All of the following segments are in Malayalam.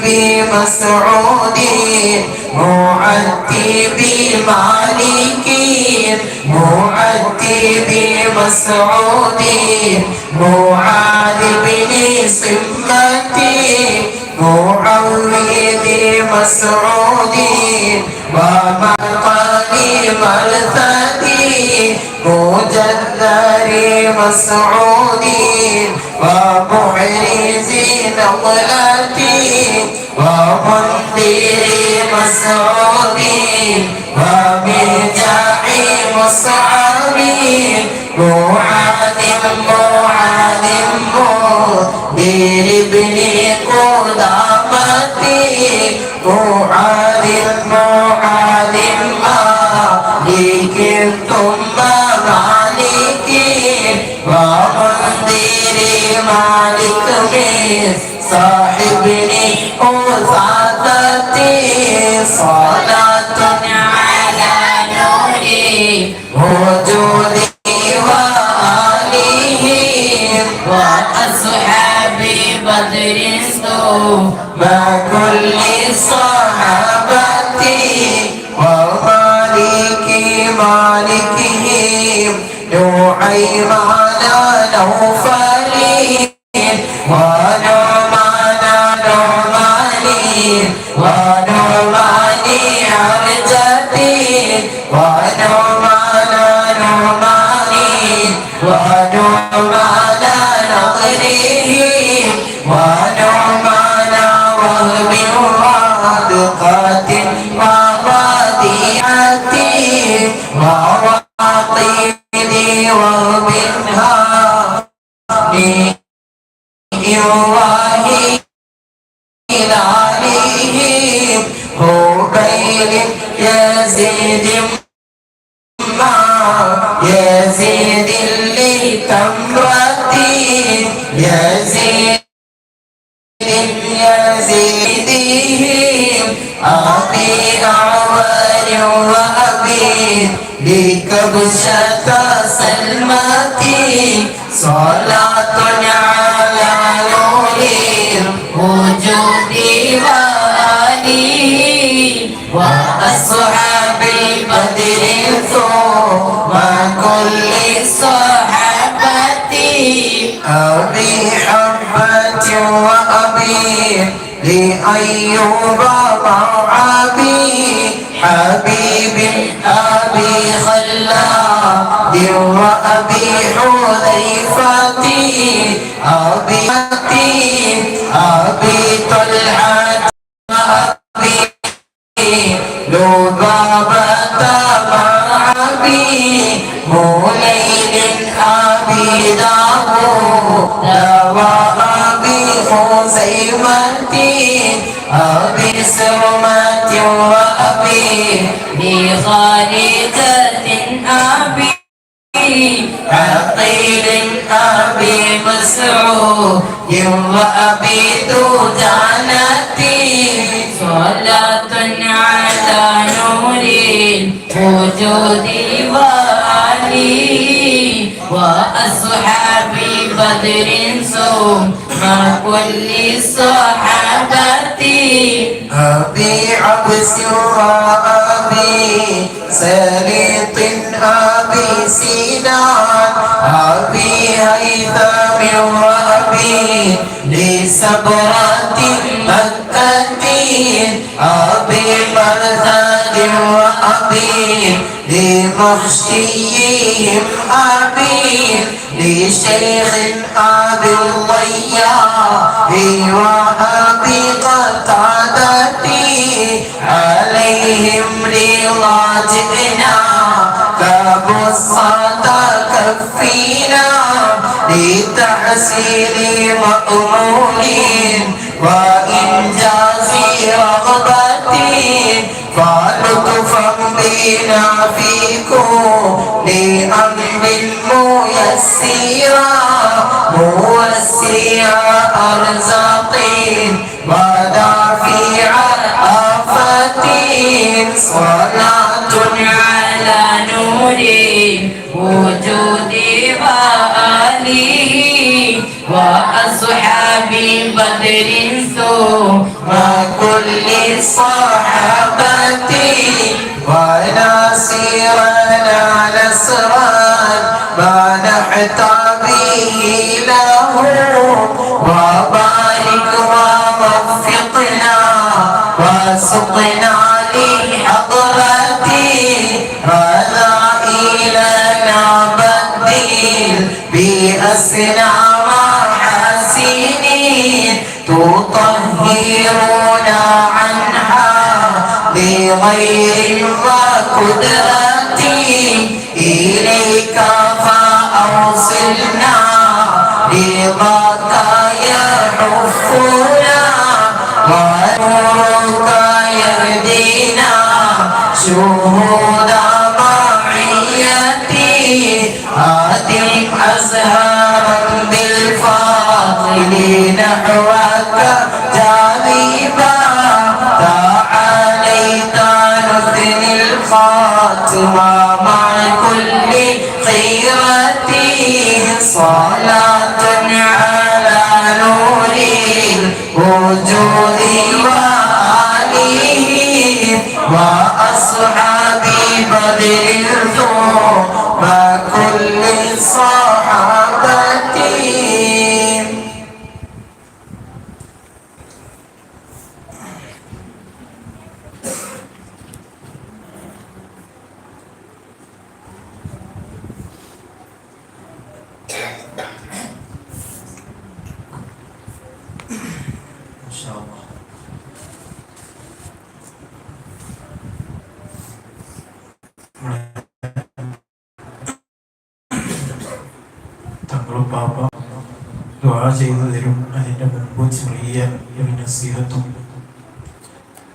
قلبي مسعودين معدي بمالكين معدي بمسعودين معاد بن صمتي معوذ مسعودي بابا قليم الثدي مجدري مسعودين ومعرزين الله ومنذر مسعود ومرجع مصعب معاذ معاذ مدير ابن قدامتي معاذ معاذ مالك ثم مالك ومنذر مالك من صاحبني وثاقتي صلاة على نوري وجودي وآله وأصحابي بدر مع كل صحابتي ومالك مالكهم نعيمان نوفلي ونعمان Manu Mani Amitati Manu Mani يزيد ما يزيد اللي تمرتي يزيد يزيدهم أبي أعوار وأبي بكبشة سلمتي صلاة على نور وجودي وآله وأصحاب وأبي لأيوب مرعبي حبيب أبي خلاد وأبي حذيفة أبي أبي طلحة أبي لبابة أبي وأبي أبي أبي مسعود وأبي ذو صلاة على نور وجودي وآلي وأصحابي بدر ثم كل الصحابة أبي عبس وأبي سليط أبي سينان أبي هيثم وأبي لسبرة مكة أبي مرثد آمين. لمحسيهم آمين. لشيخ أبي الضياء وحقيقة عدتي عليهم رضاجئنا فبصات كفينا. لتحسين مأمول وإنجاز رغبتي فلطفا بنا فيكم لأمر ميسرا موسع أرزاق ودافع آفات صلاة على نور وجود وآله وأصحاب بدر ثم كل الصحابة وبارك ووفقنا وسقنا لحضرتي بأسنا محاسنين تطهرنا عنها بغير وقدرتي إليك فأوصلنا رضاك يحفنا ونورك يهدينا شهود معيتي. هادم أزهارا بالفاضل نحوك جانبا. تعاليت نثني الخاتمة. തങ്ങളും പാപ്പ ദ്വാ ചെയ്തതിലും അതിന്റെ മുമ്പ് ചെറിയ നസീഹത്തും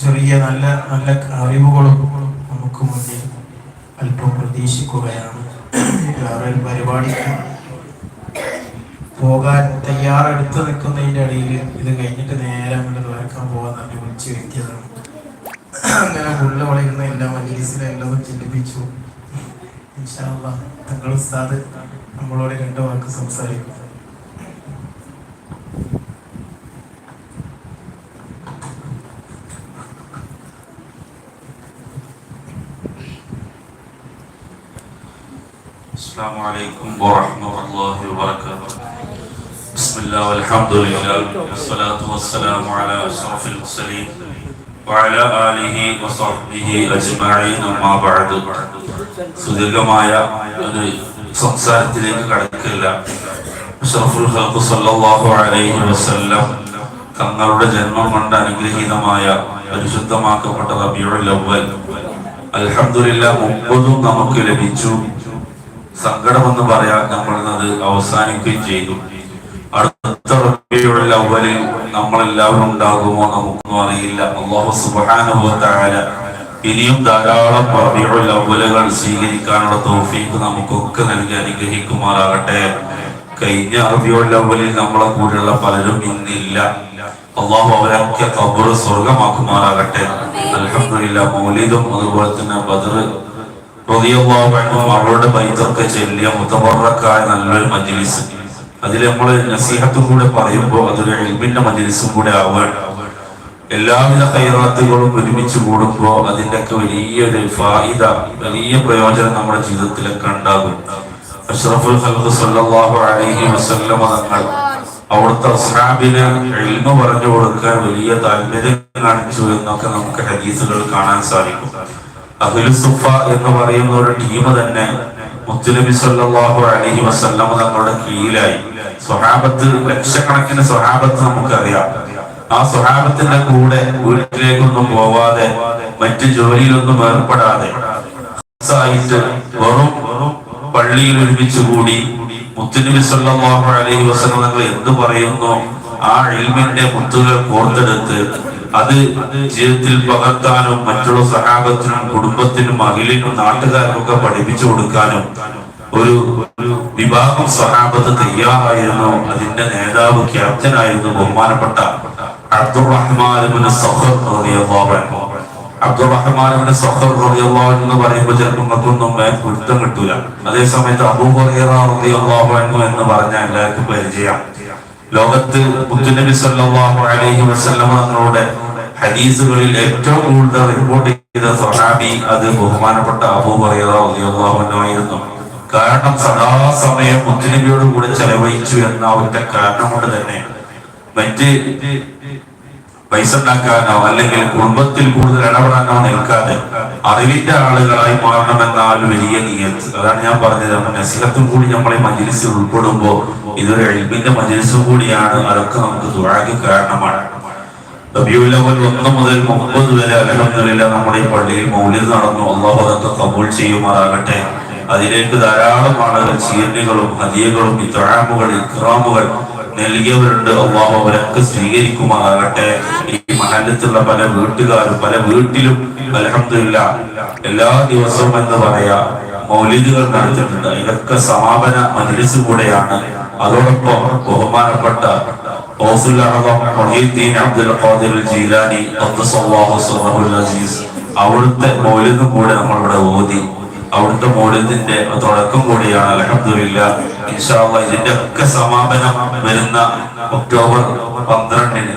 ചെറിയ നല്ല നല്ല അറിവുകളും നമുക്ക് മുന്നിൽ അല്പം പ്രതീക്ഷിക്കുകയാണ്. വേറെ പരിപാടി. പോകാൻ തയ്യാറെടുത്ത് നിൽക്കുന്നതിന്റെ ഇടയിൽ ഇത് കഴിഞ്ഞിട്ട് നേരെ അങ്ങോട്ട് വരക്കാൻ പോകാൻ തന്നെ വിളിച്ചു വ്യക്തിയതാണ് അങ്ങനെ ഉള്ള വളയുന്ന എല്ലാ മജീസിലെ ചിന്തിപ്പിച്ചു ഇൻഷാ അല്ലാഹ് തങ്ങൾ ഉസ്താദ് നമ്മളോട് രണ്ട് വാക്ക് സംസാരിക്കും السلام عليكم ورحمة الله وبركاته بسم الله والحمد لله والصلاة والسلام على أشرف المرسلين وعلى آله وصحبه أجمعين أما بعد സുദീർഘമായ ഒരു സംസാരത്തിലേക്ക് കടക്കില്ല അഷ്റഫുൽ ഖൽഖ് സല്ലല്ലാഹു അലൈഹി വസല്ലം തങ്ങളുടെ ജന്മം കൊണ്ട് അനുഗ്രഹീതമായ പരിശുദ്ധമാക്കപ്പെട്ട റബീഉൽ അവ്വൽ അൽഹംദുലില്ലാ മുമ്പതും നമുക്ക് ലഭിച്ചു സങ്കടമെന്ന് പറയാൻ നമ്മൾ അത് അവസാനിക്കുകയും ചെയ്തു അടുത്ത റബീഉൽ അവ്വലിൽ നമ്മൾ എല്ലാവരും ഉണ്ടാകുമോ നമുക്കൊന്നും അറിയില്ല. അള്ളാഹു തആല ഇനിയും ധാരാളം റബീഉൽ അവലകൾ സ്വീകരിക്കാനുള്ള തോഫീക്ക് നമുക്കൊക്കെ നൽകി അനുഗ്രഹിക്കുമാറാകട്ടെ. കഴിഞ്ഞ അറബിയുള്ള അവലിൽ നമ്മളെ കൂടെയുള്ള പലരും ഇന്നില്ല. അള്ളാഹു അവരൊക്കെ കബറ് സ്വർഗമാക്കുമാറാകട്ടെ അലഹമില്ല മൗലിദും അതുപോലെ തന്നെ ബദർ അൻഹു അവരുടെ ബൈത്തൊക്കെ ചെല്ലിയ മുതബറക്കായ നല്ലൊരു മജ്ലിസ്. അതിൽ നമ്മൾ നസീഹത്തും കൂടെ പറയുമ്പോൾ അതൊരു ഇൽമിന്റെ മജലിസും കൂടെ ആവാൻ എല്ലാവിധ കൈറാത്തുകളും ഒരുമിച്ച് കൂടുമ്പോൾ അതിന്റെ ഒക്കെ വലിയൊരു ഫായിദ വലിയ പ്രയോജനം നമ്മുടെ ജീവിതത്തിലൊക്കെ ഉണ്ടാകും. അഷ്റഫുൽ ഖൽഖ് സല്ലല്ലാഹു അലൈഹി വസല്ലമ തങ്ങൾ അവിടുത്തെ അസ്ഹാബിന് ഇൽമ പറഞ്ഞു കൊടുക്കാൻ വലിയ താല്പര്യം കാണിച്ചു എന്നൊക്കെ നമുക്ക് ഹദീസുകൾ കാണാൻ സാധിക്കും. അഹ്ലു സുഫ എന്ന് പറയുന്ന ഒരു ടീം തന്നെ മുത്തുനബി സല്ലല്ലാഹു അലൈഹി വസല്ലമ തങ്ങളുടെ കീഴിലായി. സ്വഹാബത്ത് ലക്ഷക്കണക്കിന് സ്വഹാബത്ത് നമുക്കറിയാം. ആ സ്വഹാബത്തിന്റെ കൂടെ വീട്ടിലേക്കൊന്നും പോവാതെ മറ്റു ജോലിയിലൊന്നും ഏർപ്പെടാതെ ആയിട്ട് വെറും പള്ളിയിൽ ഒരുമിച്ച് കൂടി മുത്തുനബി സല്ലല്ലാഹു അലൈഹി വസല്ലം എന്ത് പറയുന്നു ആ ഇൽമിന്റെ മുത്തുകൾ കോർത്തെടുത്ത് അത് ജീവിതത്തിൽ പകർത്താനും മറ്റുള്ള സഹാബത്തിനും കുടുംബത്തിനും അഖിലിനും നാട്ടുകാർക്കൊക്കെ പഠിപ്പിച്ചു കൊടുക്കാനും ഒരു ഒരു വിഭാഗം സഹാബത്ത് തയ്യാറായിരുന്നു. അതിന്റെ നേതാവ് ക്യാപ്റ്റനായിരുന്നു ബഹുമാനപ്പെട്ട അബ്ദുറഹ്മാൻ അബ്ദുറഹ്മാൻ എന്ന് പറയുമ്പോൾ ചിലപ്പോൾ നമുക്കൊന്നും ഗുരുത്തം കിട്ടൂല. അതേ സമയത്ത് അബൂ ഹുറൈറ റളിയല്ലാഹു അൻഹു എന്ന് പറഞ്ഞാൽ എല്ലാവർക്കും പരിചയം ലോകത്ത് മുത്തുനബി സല്ലാഹു അലൈഹി തങ്ങളുടെ ഹദീസുകളിൽ ഏറ്റവും കൂടുതൽ റിപ്പോർട്ട് ചെയ്ത സഹാബി അത് ബഹുമാനപ്പെട്ട അബൂ ഹുറൈറ റളിയല്ലാഹു അൻഹു ആയിരുന്നു. കാരണം സദാസമയം മുത്തുനബിയോട് കൂടെ ചെലവഴിച്ചു എന്ന ഒറ്റ കാരണം കൊണ്ട് തന്നെ മറ്റ് പൈസ ഉണ്ടാക്കാനോ അല്ലെങ്കിൽ കുടുംബത്തിൽ കൂടുതൽ ഇടപെടാനോ നിൽക്കാതെ അറിവിന്റെ ആളുകളായി മാറണമെന്നാൽ വലിയ നിയത്ത്. അതാണ് ഞാൻ പറഞ്ഞത്. നസിഹത്തും കൂടി നമ്മളെ മജിലിസിൽ ഉൾപ്പെടുമ്പോൾ ഇതൊരു എഴുപിന്റെ മജിലിസും കൂടിയാണ്. അതൊക്കെ നമുക്ക് ദുരാഗ് കാരണമാണ്. ഒന്ന് മുതൽ മുപ്പത് വരെ അലഹമില്ല നമ്മുടെ പള്ളിയിൽ മൗലിദ് നടന്നു. അള്ളാഹു അതൊക്കെ കബൂൾ ചെയ്യുമാറാകട്ടെ. അതിലേക്ക് ധാരാളം ആളുകൾ ചീർണികളും ഹദിയകളും ഇത്രാമുകൾ ഇക്രാമുകൾ നൽകിയവരുണ്ട്. അള്ളാഹു അവരൊക്കെ സ്വീകരിക്കുമാകട്ടെ ഈ മഹലത്തുള്ള പല വീട്ടുകാരും പല വീട്ടിലും അലഹമില്ല എല്ലാ ദിവസവും എന്ന് പറയാ മൗലിദുകൾ നടത്തിയിട്ടുണ്ട്. ഇതൊക്കെ സമാപന മജ്ലിസ് കൂടെയാണ്. അതോടൊപ്പം ബഹുമാനപ്പെട്ട അബ്ദുൽ ഖാദിർ ജീലാനി അസീസ് അവിടുത്തെ മൗലിദും കൂടെ നമ്മളിവിടെ ഓതി. അവിടുത്തെ മോഡലിന്റെ തുടക്കം കൂടിയാണ്. അലഹമില്ല ഇൻഷാല്ല ഇതിന്റെ ഒക്കെ സമാപനം വരുന്ന ഒക്ടോബർ പന്ത്രണ്ടിന്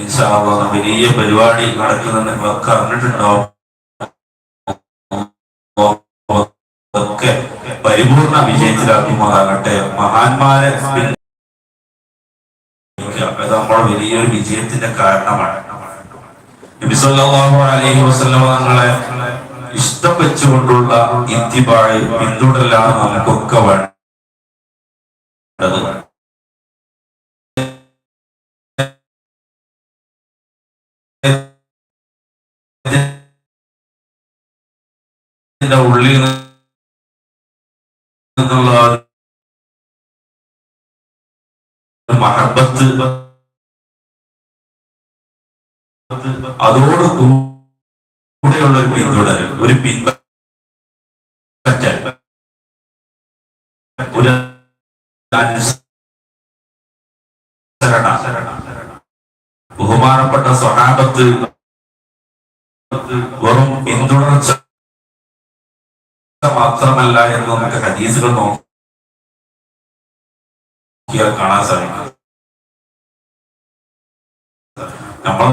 ഇൻഷാല്ല വലിയ പരിപാടി നടക്കുന്ന അറിഞ്ഞിട്ടുണ്ടാവും. ഒക്കെ പരിപൂർണ വിജയത്തിലാക്കുമാറാകട്ടെ. മഹാന്മാരെ അത് നമ്മുടെ വലിയൊരു വിജയത്തിന്റെ കാരണമാണ്. നബി സല്ലല്ലാഹു അലൈഹി ഇഷ്ടം വെച്ചുകൊണ്ടുള്ള ഇത്തിബാഴ് പിന്തുടരലാണ് നമുക്കൊക്കെ വേണ്ടത്. ഉള്ളിൽ നിന്നുള്ള മഹബത്ത്. അതോട് കൂടെയുള്ള ഒരു പിന്തുടരൽ ഒരു പിൻപറ്റൽ ബഹുമാനപ്പെട്ട സ്വഹാബത്ത് വെറും പിന്തുടർച്ച മാത്രമല്ല എന്ന് നമുക്ക് ഹദീസുകൾ നോക്കിയാൽ കാണാൻ സാധിക്കും. നമ്മൾ